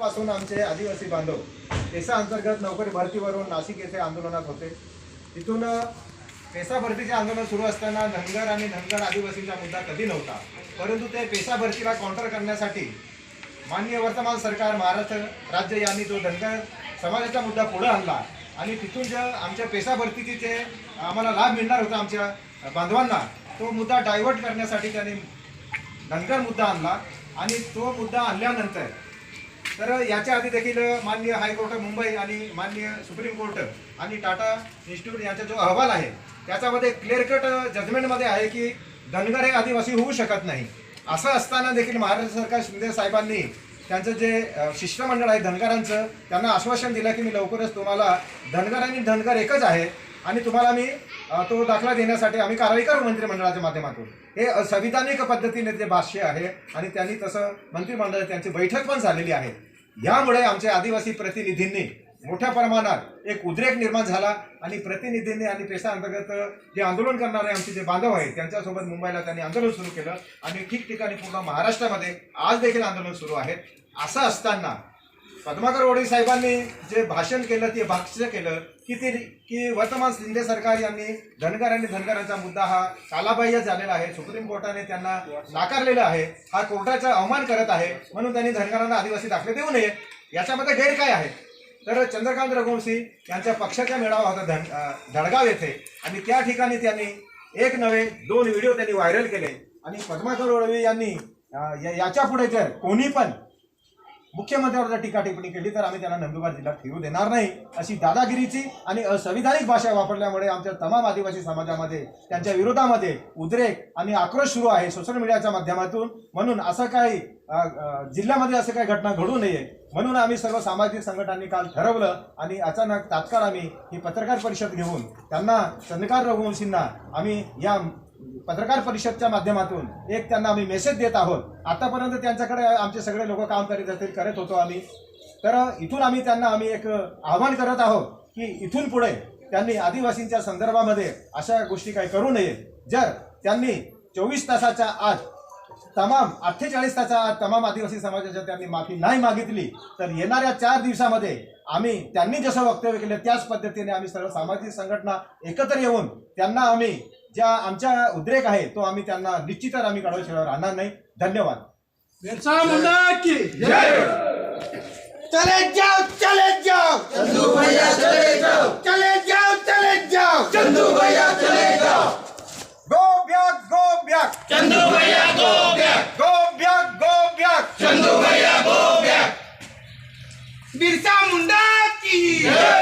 पासून आमचे आदिवासी बांधव पेसा अंतर्गत नोकरी भरतीवरून नाशिक येथे आंदोलनात होते. तिथून पेसा भरतीचे आंदोलन सुरू असताना धनगर आणि धनगर आदिवासींचा मुद्दा कधी नव्हता. परंतु ते पेसा भरतीला काउंटर करण्यासाठी माननीय वर्तमान सरकार महाराष्ट्र राज्य यांनी तो धनगर समाजाचा मुद्दा पुढे आणला आणि तिथून जे आमच्या पेसा भरतीची जे आम्हाला लाभ मिळणार होता आमच्या बांधवांना तो मुद्दा डायव्हर्ट करण्यासाठी त्यांनी धनगर मुद्दा आणला आणि तो मुद्दा आणल्यानंतर तर याच्या आधी देखील माननीय हायकोर्ट मुंबई आणि माननीय सुप्रीम कोर्ट आणि टाटा इन्स्टिट्यूट यांचा जो अहवाल आहे त्याच्यामध्ये क्लिअर कट जजमेंटमध्ये आहे की धनगर हे आदिवासी होऊ शकत नाही. असं असताना देखील महाराष्ट्र सरकार शिंदे साहेबांनी त्यांचं जे शिष्टमंडळ आहे धनगरांचं त्यांना आश्वासन दिलं की मी लवकरच तुम्हाला धनगर आणि धनगर एकच आहे. आणि तुम्हाला मी तो दाखला देण्यासाठी आम्ही कारवाई करू मंत्रिमंडळाच्या माध्यमातून हे संविधानिक पद्धतीने ते भाष्य आहे आणि त्यांनी तसं मंत्रिमंडळ त्यांची बैठक पण झालेली आहे. यामुळे आमच्या आदिवासी प्रतिनिधींनी मोठ्या प्रमाणात एक उद्रेक निर्माण झाला आणि प्रतिनिधींनी आणि पेशा अंतर्गत जे आंदोलन करणारे आमचे जे बांधव आहेत त्यांच्यासोबत मुंबईला त्यांनी आंदोलन सुरू केलं आणि ठिकठिकाणी पूर्ण महाराष्ट्रामध्ये आज देखील आंदोलन सुरू आहे. असं असताना पद्माकर ओढे साहेबांनी जे भाषण केलं ते भाष्य केलं की ते की वर्तमान शिंदे सरकार यांनी धनगर आणि धनगरांचा मुद्दा हा कालाबाह्य झालेला आहे. सुप्रीम कोर्टाने त्यांना नाकारलेला आहे. हा कोर्टाचा अवमान करत आहे. म्हणून त्यांनी धनगरांना आदिवासी दाखले देऊ नये. याच्यामध्ये गैर काय आहे. तर चंद्रकांत रघुवंशी यांच्या पक्षाचा मेळावा होता धन धडगाव येथे. आणि त्या ठिकाणी त्यांनी एक नव्हे दोन व्हिडिओ त्यांनी व्हायरल केले. आणि पद्माकर ओळवे यांनी या- याच्यापुढे जर कोणी पण मुख्यमंत्र्यावर जर टीका टिप्पणी केली तर आम्ही त्यांना नंदुरबार जिल्ह्यात ठेवू देणार नाही. अशी दादागिरीची आणि असंविधानिक भाषा वापरल्यामुळे आमच्या तमाम आदिवासी समाजामध्ये त्यांच्या विरोधामध्ये उद्रेक आणि आक्रोश सुरू आहे सोशल मीडियाच्या माध्यमातून. म्हणून असं काही जिल्ह्यामध्ये असं काही घटना घडू नये. म्हणून आम्ही सर्व सामाजिक संघटनांनी काल ठरवलं आणि अचानक तात्काळ आम्ही ही पत्रकार परिषद घेऊन त्यांना चंद्रकांत रघुवंशींना आम्ही या पत्रकार परिषदच्या माध्यमातून एक त्यांना आम्ही मेसेज देत आहोत. आतापर्यंत त्यांच्याकडे आमचे सगळे लोक काम करीत असतील करत होतो आम्ही. तर इथून आम्ही त्यांना आम्ही एक आव्हान करत आहोत की इथून पुढे त्यांनी आदिवासींच्या संदर्भामध्ये अशा गोष्टी काही करू नये. जर त्यांनी चोवीस तासाच्या आत तमाम अठ्ठेचाळीस आत तमाम आदिवासी समाजाच्या त्यांनी माफी नाही मागितली तर येणाऱ्या चार दिवसामध्ये आम्ही त्यांनी जसं वक्तव्य केलं त्याच पद्धतीने आम्ही सर्व सामाजिक संघटना एकत्र येऊन त्यांना आम्ही ज्या आमच्या उद्रेक आहे तो आम्ही त्यांना निश्चितच आम्ही काढूशिवाय राहणार नाही. धन्यवाद. चले जाओ चले जाओ. Jesus.